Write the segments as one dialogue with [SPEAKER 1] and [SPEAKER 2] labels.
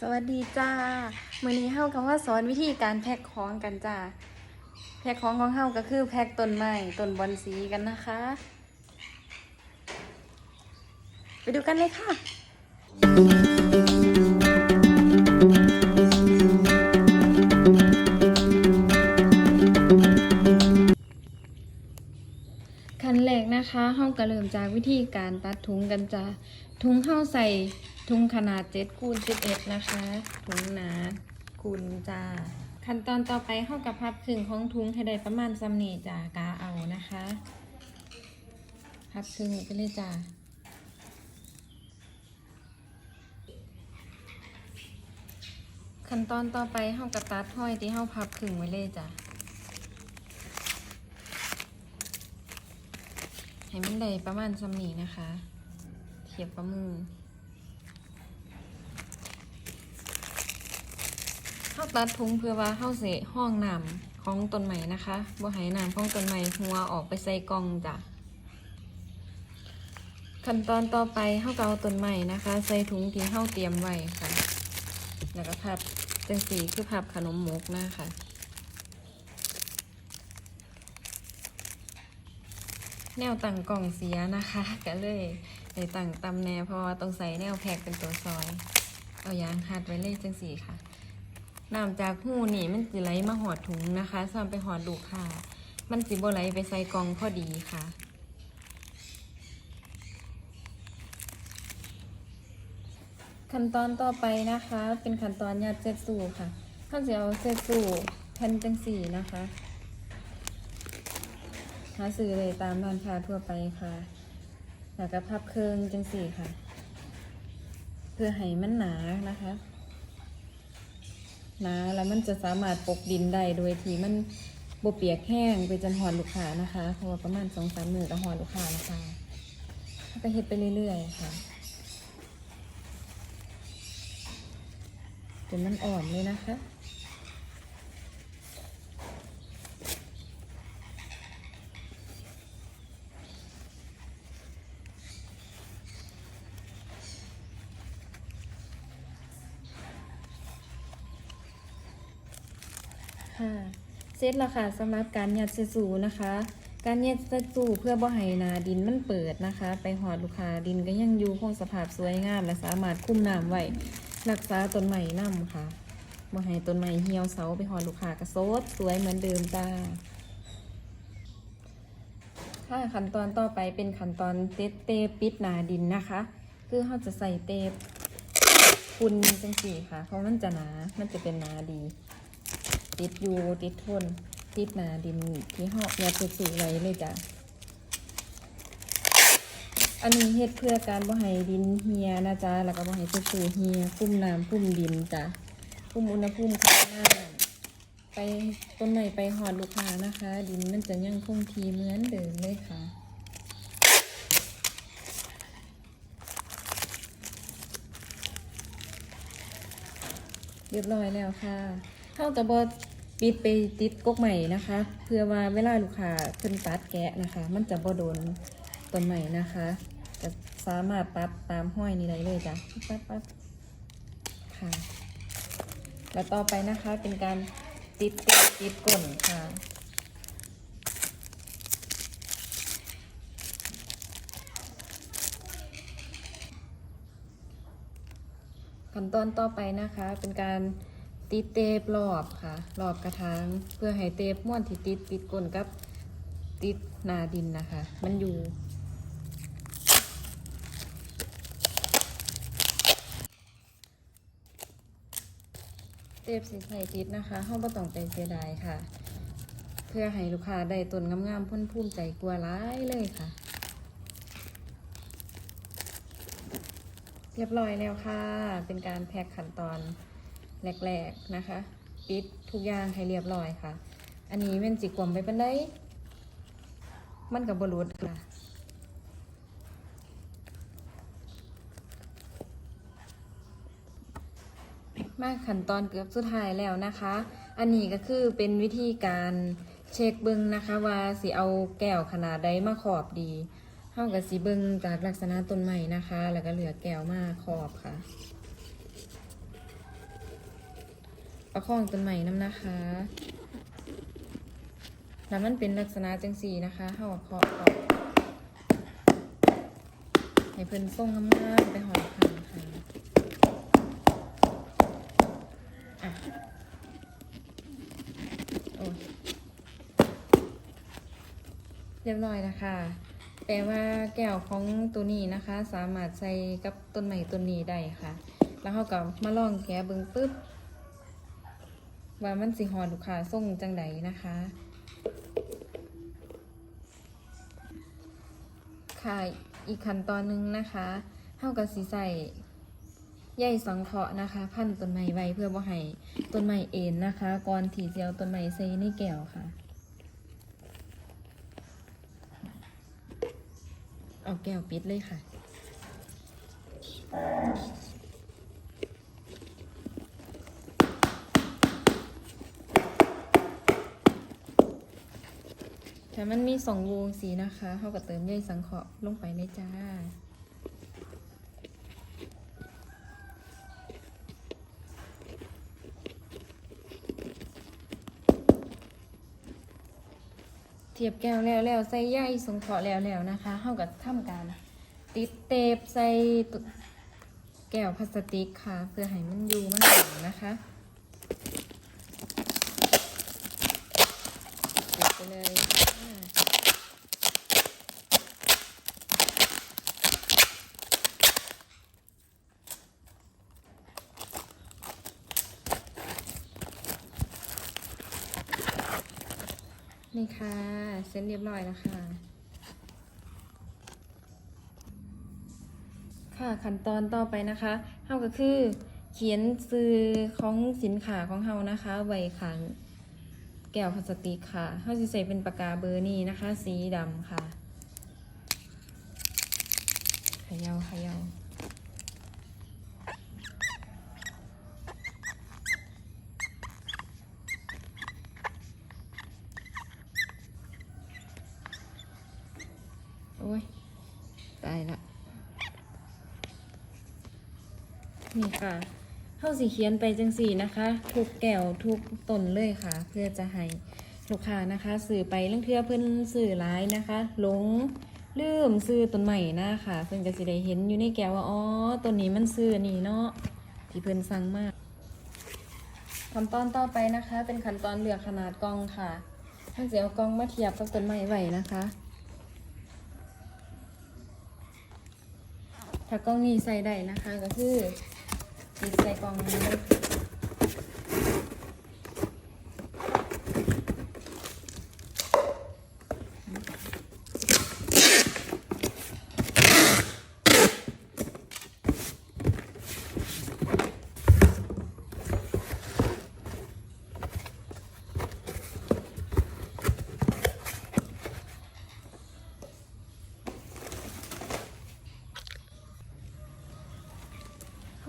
[SPEAKER 1] สวัสดีจ้ามือนี้เฮาก็มาสอนวิธีการแพ็คของกันจ้าแพ็คของของเฮาก็คือแพ็คต้นไม้ต้นบอนสีกันนะคะ ไปดูกันเลยค่ะขั้นแรกนะคะเฮาก็เริ่มจากวิธีการตัดถุงกันจ้าถุงเฮาใส่ ถุงขนาด7คูณ11นะคะถุงหนาคูณจ้าขั้นตอนต่อไปเฮากับพับครึ่งของถุงให้ได้ประมาณซ้ำนี้จ้ากาเอานะคะ พับครึ่งไปเลยจ้าขั้นตอนต่อไปเฮากับตัดห้อยที่เฮาพับครึ่งไว้เลยจ้าให้มันได้ประมาณซ้ำนี้นะคะ เทียบประมือเข้า ตัดทุงเพื่อว่าเข้าเสห้องน้ำของต้นใหม่นะคะบ่ให้น้ำของต้นใหม่หัวออกไปใส่กล่องจ้ะขั้นตอนต่อไปเข้าก็เอาต้นใหม่นะคะ ใส่ถุงที่เข้าเตรียมไว้ค่ะ แล้วก็พับจังสีคือพับขนมมกนะคะแนวตั้งกล่องเสียนะคะก็เลยในตั้งตำแนวเพราะว่าต้องใส่แนวแพกเป็นตัวซอย เอายางหัดไว้เลยจังสีค่ะ น้ำจากหูนี่มันสิไหลมาหอดถุงนะคะซ้ำไปหอดลูกค่ะ มันสิบ่ไหลไปใส่กองพอดีค่ะ ขั้นตอนต่อไปนะคะ เป็นขั้นตอนยัดเซตสูค่ะข้าจะเอาเซตสูแผ่นจังสีนะคะหาซื้อเลยตามร้านค้าทั่วไปค่ะแล้วก็พับเครื่องจังสี่ค่ะ เพื่อให้มันหนานะคะ หนาแล้วมันจะสามารถปกดินได้โดยที่มันบเปียกแห้งไปจนหอนลูกค้านะคะเพราะว่าประมาณสองสามมือก็หอนลูกค้าแล้วค่ะแล้วก็เฮ็ดไปเรื่อยๆค่ะจนมันอ่อนเลยนะคะ ค่ะเซตแล้วค่ะสำหรับการยัดเซซูนะคะ การยัดเซซูเพื่อบ่ให้นาดินมันเปิดนะคะ ไปหอดลูกค้าดินก็ยังอยู่คงสภาพสวยงาม และสามารถคุ้มน้ำไว้รักษาต้นไม้น้ำค่ะบ่ให้ต้นไม้เหี่ยวเสาไปหอดลูกค้ากระโซดสวยเหมือนเดิมจ้าค่ะขั้นตอนต่อไปเป็นขั้นตอนเตปเตปปิดนาดินนะคะ คือเขาจะใส่เตปคุณจังสีค่ะ เพราะมันจะหนา มันจะเป็นหนาดี ติดอยู่ติดทน ติดหนาดินที่หอกยาสุสูไว้เลยจ้ะ อันนี้เฮ็ดเพื่อการบ่ให้ดินเฮียนะจ๊ะ แล้วก็บ่ให้สุสูเฮียคุ้มน้ำคุ้มดินจ้ะคุ้มอุณหภูมิของน้ำไปต้นไหนไปหอดลูกค้านะคะ ดินมันจะยังคงทีเหมือนเดิมเลยค่ะเรียบร้อยแล้วค่ะ เข้าตะบอปิดไปติดกกใหม่นะคะ เพื่อว่าเวลาลูกค้าเพิ่นตัดแกะนะคะ มันจะบ่โดนต้นใหม่นะคะจะสามารถปรับตามห้อยนี้ได้เลยจ้ะปั๊บปั๊บค่ะ แล้วต่อไปนะคะเป็นการติดติดติดก้นค่ะขั้นตอนต่อไปนะคะเป็นการ ติดเตปรอบค่ะรอบกระถางเพื่อให้เตปม้วนที่ติดติดก้นกับติดนาดินนะคะ มันอยู่เตปสีใส่ติดนะคะห้องประต้องไปเสียดายค่ะ เพื่อให้ลูกค้าได้ต้นงามๆพ้นภูมิใจกลัวร้ายเลยค่ะ เรียบร้อยแล้วค่ะ เป็นการแพ็คขั้นตอน แรกๆนะคะ ปิดทุกอย่างให้เรียบร้อยค่ะ อันนี้เป็นจิกลมไปเป็นได้ มันกับบรุษค่ะมาขั้นตอนเกือบสุดท้ายแล้วนะคะ อันนี้ก็คือเป็นวิธีการเช็คเบิ้งนะคะ ว่าสิเอาแก้วขนาดใดมาขอบดีเท่ากับสีเบิ้งจากลักษณะต้นใหม่นะคะ แล้วก็เหลือแก้วมาขอบค่ะ ประคองต้นใหม่น้ำนะคะแล้วมันเป็นลักษณะจังสีนะคะเฮาก็เคาะเคาะให้เพิ่นส่งงามๆไปหอพันค่ะอะโอ้เรียบร้อยแล้วค่ะแปลว่าแก้วของตัวนี้นะคะ สามารถใส่กับต้นไม้ต้นนี้ได้ค่ะ แล้วเขาก็มาลองแกะเบิ่งปึ๊บ ว่ามันสิหอดลูกค้าส่งจังใดนะคะ ค่ะอีกขั้นตอนหนึ่งนะคะเท่ากับสีใส่ใยสังเคราะห์นะคะ พันต้นไม้ไว้เพื่อบ่ให้ต้นไม้เอ็นนะคะ ก่อนที่จะเอาต้นไม้ใส่ในแก้วค่ะ เอาแก้วปิดเลยค่ะ ถ้ามันมีสองวงสีนะคะเขาก็เติมใยสังเคราะห์ลงไปเลยจ้า เทียบแก้วแล้วแล้วใส่ใยสังเคราะห์แล้วแล้วนะคะเขาก็ทำการติดเตปใส่แก้วพลาสติกค่ะ เพื่อให้มันอยู่มันแข็งนะคะติดไปเลยค่ะ นี่ค่ะ เส้นเรียบร้อยแล้วค่ะ ค่ะขั้นตอนต่อไปนะคะเฮาก็คือเขียนซื้อของสินค้าของเฮานะคะ ไว้ข้างแก้วพลาสติกค่ะเฮาสิใส่เป็นปากกาเบอร์นี้นะคะ สีดำค่ะเขยาเขยาโอ้ย ตายละ นี่ค่ะเข้าสีเขียนไปจังสี่นะคะ ทุกแก้วทุกต้นเลยค่ะ เพื่อจะให้ลูกค้านะคะสื่อไปเรื่องเทื่อเพิ่นสื่อร้ายนะคะหลงลืมซื้อต้นใหม่นะค่ะเพิ่อนก็สิได้เห็นอยู่ในแก้วว่าอ๋อต้นนี้มันซื้อนี่เนาะที่เพิ่อนสั่งมากขั้นตอนต่อไปนะคะ เป็นขั้นตอนเลือกขนาดกล่องค่ะถ้าจะเอากล่องมาเทียบกับต้นไม้ไว้นะคะถ้ากล้องนี้ใส่ได้นะคะก็คือ ใส่กล่องนี้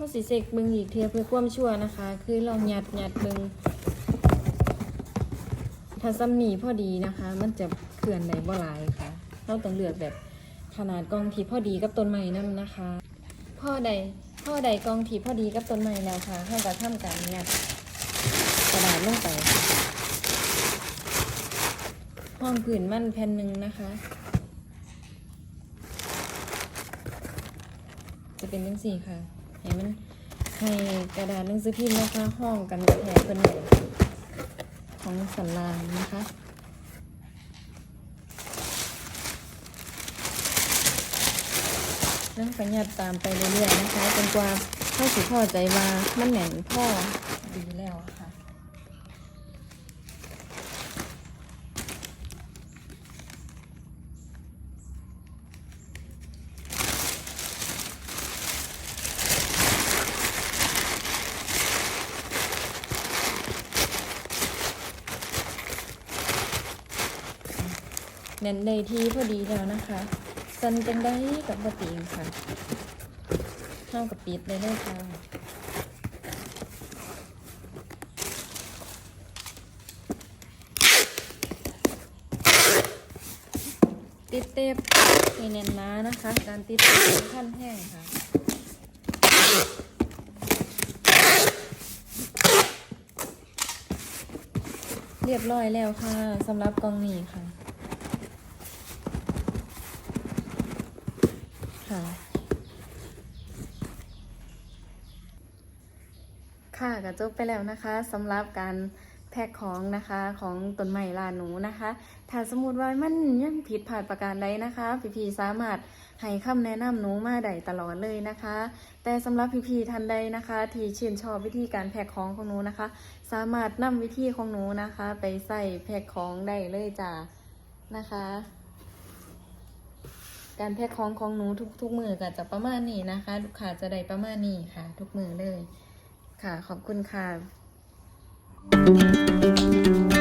[SPEAKER 1] เข้าสีเสกเบึงอีกเทียเพื่อความชั่วนะคะ คือลองหยัดหยัดเบึงถ้าซ้ำหนีพอดีนะคะ มันจะเขื่อนไหนบ่หลายค่ะเราต้องเลือกแบบขนาดกองที่พอดีกับต้นไม้นั่นนะคะ พ่อใดพ่อใดกองที่พอดีกับต้นไม้แล้วค่ะเราก็ทำการหยัดกระดาษลงไปค่ห้องผืนมั่นแผ่นหนึ่งนะคะ จะเป็นจังสี่ค่ะ ให้มันให้กระดาษหนังสือพิมพ์นะคะ ห้องกันกระแทกเป็นของสันลางนะคะนั่งประหยัดตามไปเรื่อยๆนะคะจนกว่าเข้าสู่พ่อใจว่ามันแหน่งพ่อดีแล้วค่ะ แน่นเลยที่พอดีแล้วนะคะสันจังได้กับบะติงค่ะเท่ากับปิดเลยเลยค่ะติดเทปให้แน่นหนานะคะ การติดเทปสำคัญแห้งค่ะเรียบร้อยแล้วค่ะสำหรับกองนี้ค่ะ ค่ะก็จบไปแล้วนะคะสำหรับการแพ็คของนะคะของต้นไม้ลานหนูนะคะ ถ้าสมมติว่ามันยังผิดพลาดประการใดนะคะ พี่ๆสามารถให้คำแนะนำหนูมาได้ตลอดเลยนะคะ แต่สำหรับพี่ๆท่านใดนะคะ ที่ชื่นชอบวิธีการแพ็คของของหนูนะคะ สามารถนำวิธีของหนูนะคะ ไปใส่แพ็คของได้เลยจ้านะคะ การแพ็คของของหนูทุกทุกมือก็จะประมาณนี้นะคะ ลูกค้าจะได้ประมาณนี้ค่ะ ทุกมือเลย ค่ะ ขอบคุณค่ะ